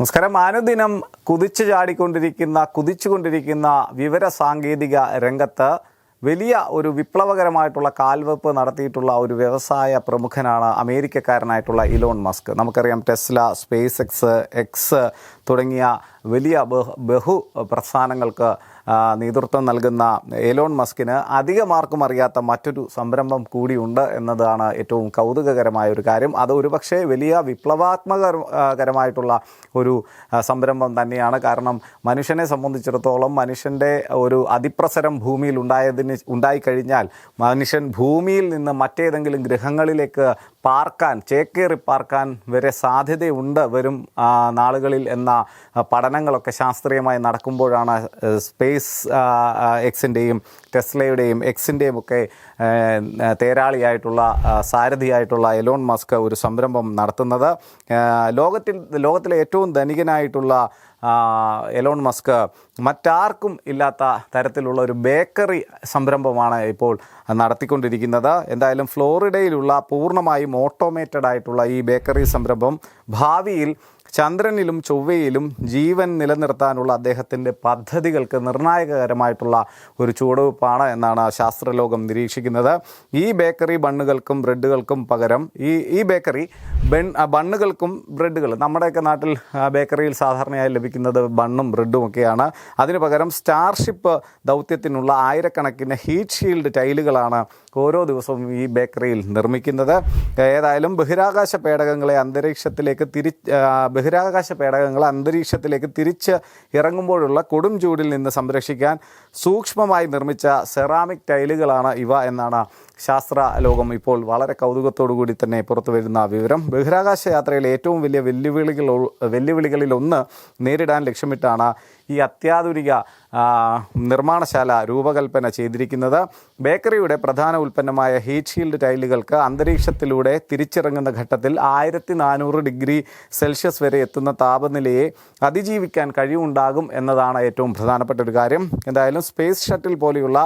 നമസ്കാരം. അനുദിനം കുതിച്ചു ചാടിക്കൊണ്ടിരിക്കുന്ന കുതിച്ചുകൊണ്ടിരിക്കുന്ന വിവര സാങ്കേതിക രംഗത്ത് വലിയ ഒരു വിപ്ലവകരമായിട്ടുള്ള കാൽവെപ്പ് നടത്തിയിട്ടുള്ള ഒരു വ്യവസായ പ്രമുഖനാണ് അമേരിക്കക്കാരനായിട്ടുള്ള ഇലോൺ മസ്ക്. നമുക്കറിയാം ടെസ്ല സ്പേസ് എക്സ് എക്സ് തുടങ്ങിയ വലിയ ബഹു പ്രസ്ഥാനങ്ങൾക്ക് നേതൃത്വം നൽകുന്ന എലോൺ മസ്കിന് അധികമാർക്കും അറിയാത്ത മറ്റൊരു സംരംഭം കൂടിയുണ്ട് എന്നതാണ് ഏറ്റവും കൗതുകകരമായ ഒരു കാര്യം. അത് ഒരുപക്ഷെ വലിയ വിപ്ലവാത്മകരമായിട്ടുള്ള ഒരു സംരംഭം തന്നെയാണ്. കാരണം മനുഷ്യനെ സംബന്ധിച്ചിടത്തോളം മനുഷ്യന്റെ ഒരു അതിപ്രസരം ഭൂമിയിൽ ഉണ്ടായതിന് ഉണ്ടായിക്കഴിഞ്ഞാൽ മനുഷ്യൻ ഭൂമിയിൽ നിന്ന് മറ്റേതെങ്കിലും ഗ്രഹങ്ങളിലേക്ക് പാർക്കാൻ ചേക്കേറി പാർക്കാൻ വരെ സാധ്യതയുണ്ട് വരും നാളുകളിൽ എന്ന ആ, പഠനങ്ങളൊക്കെ ശാസ്ത്രീയമായി നടക്കുമ്പോഴാണ് സ്പേസ് എക്സിന്റെയും ടെസ്ലയുടെയും എക്സിന്റെയും ഒക്കെ തേരാളിയായിട്ടുള്ള സാരഥിയായിട്ടുള്ള എലോൺ മസ്ക് ഒരു സംരംഭം നടത്തുന്നത്. ലോകത്തിൽ ലോകത്തിലെ ഏറ്റവും ധനികനായിട്ടുള്ള എലോൺ മസ്ക് മറ്റാർക്കും ഇല്ലാത്ത തരത്തിലുള്ള ഒരു ബേക്കറി സംരംഭമാണ് ഇപ്പോൾ നടത്തിക്കൊണ്ടിരിക്കുന്നത്. എന്തായാലും ഫ്ലോറിഡയിലുള്ള പൂർണമായും ഓട്ടോമേറ്റഡ് ആയിട്ടുള്ള ഈ ബേക്കറി സംരംഭം ഭാവിയിൽ ചന്ദ്രനിലും ചൊവ്വയിലും ജീവൻ നിലനിർത്താനുള്ള അദ്ദേഹത്തിന്റെ പദ്ധതികൾക്ക് നിർണായകകരമായിട്ടുള്ള ഒരു ചുവടുവെപ്പാണ് എന്നാണ് ശാസ്ത്രലോകം നിരീക്ഷിക്കുന്നത്. ഈ ബേക്കറി ബണ്ണുകൾക്കും ബ്രെഡുകൾക്കും പകരം ഈ ഈ ബേക്കറി ബൺ ബണ്ണുകൾക്കും ബ്രെഡുകൾ നമ്മുടെയൊക്കെ നാട്ടിൽ ബേക്കറിയിൽ സാധാരണയായി ലഭിക്കുന്നത് ബണ്ണും ബ്രെഡും ഒക്കെയാണ്. അതിനു പകരം സ്റ്റാർഷിപ്പ് ദൗത്യത്തിനുള്ള ആയിരക്കണക്കിന് ഹീറ്റ് ഷീൽഡ് ടൈലുകളാണ് ഓരോ ദിവസവും ഈ ബേക്കറിയിൽ നിർമ്മിക്കുന്നത്. ഏതായാലും ബഹിരാകാശ പേടകങ്ങളെ അന്തരീക്ഷത്തിലേക്ക് തിരി ബഹിരാകാശ പേടകങ്ങൾ അന്തരീക്ഷത്തിലേക്ക് തിരിച്ച് ഇറങ്ങുമ്പോഴുള്ള കൊടും ചൂടിൽ നിന്ന് സംരക്ഷിക്കാൻ സൂക്ഷ്മമായി നിർമ്മിച്ച സെറാമിക് ടൈലുകളാണ് ഇവ എന്നാണ് ശാസ്ത്ര ലോകം ഇപ്പോൾ വളരെ കൗതുകത്തോടു കൂടി തന്നെ പുറത്തു വരുന്ന വിവരം. ബഹിരാകാശ യാത്രയിൽ ഏറ്റവും വലിയ വെല്ലുവിളികൾ വെല്ലുവിളികളിൽ ഒന്ന് നേരിടാൻ ലക്ഷ്യമിട്ടാണ് ഈ അത്യാധുനിക നിർമ്മാണശാല രൂപകൽപ്പന ചെയ്തിരിക്കുന്നത് ബേക്കറിയുടെ പ്രധാന ഉൽപ്പന്നമായ ഹീറ്റ് ഷീൽഡ് ടൈലുകൾക്ക് അന്തരീക്ഷത്തിലൂടെ തിരിച്ചിറങ്ങുന്ന ഘട്ടത്തിൽ ആയിരത്തി നാനൂറ് ഡിഗ്രി സെൽഷ്യസ് വരെ എത്തുന്ന താപനിലയെ അതിജീവിക്കാൻ കഴിവുണ്ടാകും എന്നതാണ് ഏറ്റവും പ്രധാനപ്പെട്ട ഒരു കാര്യം. എന്തായാലും സ്പേസ് ഷട്ടിൽ പോലെയുള്ള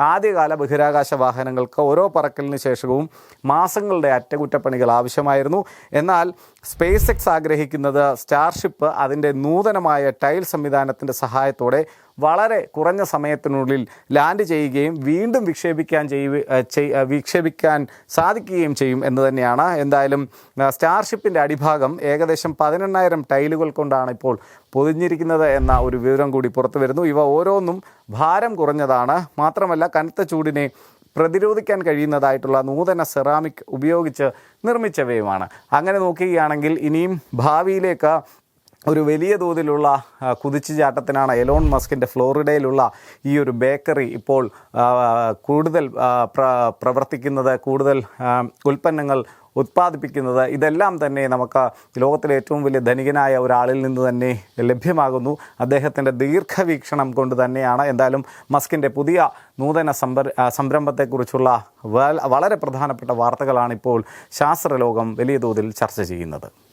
ആദ്യകാല ബഹിരാകാശ വാഹനങ്ങൾക്ക് ഓരോ പറക്കലിന് ശേഷവും മാസങ്ങളുടെ അറ്റകുറ്റപ്പണികൾ ആവശ്യമായിരുന്നു. എന്നാൽ സ്പേസ് എക്സ് ആഗ്രഹിക്കുന്നത് സ്റ്റാർഷിപ്പ് അതിന്റെ നൂതനമായ ടൈൽ സംവിധാനത്തിന്റെ സഹായത്തോടെ വളരെ കുറഞ്ഞ സമയത്തിനുള്ളിൽ ലാൻഡ് ചെയ്യുകയും വീണ്ടും വിക്ഷേപിക്കാൻ ചെയ്യുക വിക്ഷേപിക്കാൻ സാധിക്കുകയും ചെയ്യും എന്ന് തന്നെയാണ്. എന്തായാലും സ്റ്റാർഷിപ്പിന്റെ അടിഭാഗം ഏകദേശം പതിനെണ്ണായിരം ടൈലുകൾ കൊണ്ടാണ് ഇപ്പോൾ പൊതിഞ്ഞിരിക്കുന്നത് എന്ന ഒരു വിവരം കൂടി പുറത്തു വരുന്നു. ഇവ ഓരോന്നും ഭാരം കുറഞ്ഞതാണ്. മാത്രമല്ല കനത്ത ചൂടിനെ പ്രതിരോധിക്കാൻ കഴിയുന്നതായിട്ടുള്ള നൂതന സെറാമിക് ഉപയോഗിച്ച് നിർമ്മിച്ചവയുമാണ്. അങ്ങനെ നോക്കുകയാണെങ്കിൽ ഇനിയും ഭാവിയിലേക്ക് ഒരു വലിയ തോതിലുള്ള കുതിച്ചുചാട്ടത്തിനാണ് എലോൺ മസ്കിന്റെ ഫ്ലോറിഡയിലുള്ള ഈ ഒരു ബേക്കറി ഇപ്പോൾ കൂടുതൽ പ്രവർത്തിക്കുന്നത് കൂടുതൽ ഉൽപ്പന്നങ്ങൾ ഉത്പാദിപ്പിക്കുന്നത്. ഇതെല്ലാം തന്നെ നമുക്ക് ലോകത്തിലെ ഏറ്റവും വലിയ ധനികനായ ഒരാളിൽ നിന്ന് തന്നെ ലഭ്യമാകുന്നു. അദ്ദേഹത്തിന്റെ ദീർഘവീക്ഷണം കൊണ്ട് തന്നെയാണ് എന്തായാലും മസ്കിന്റെ പുതിയ നൂതന സംഭര സംരംഭത്തെക്കുറിച്ചുള്ള വളരെ പ്രധാനപ്പെട്ട വാർത്തകളാണ് ഇപ്പോൾ ശാസ്ത്രലോകം വലിയ തോതിൽ ചർച്ച ചെയ്യുന്നത്.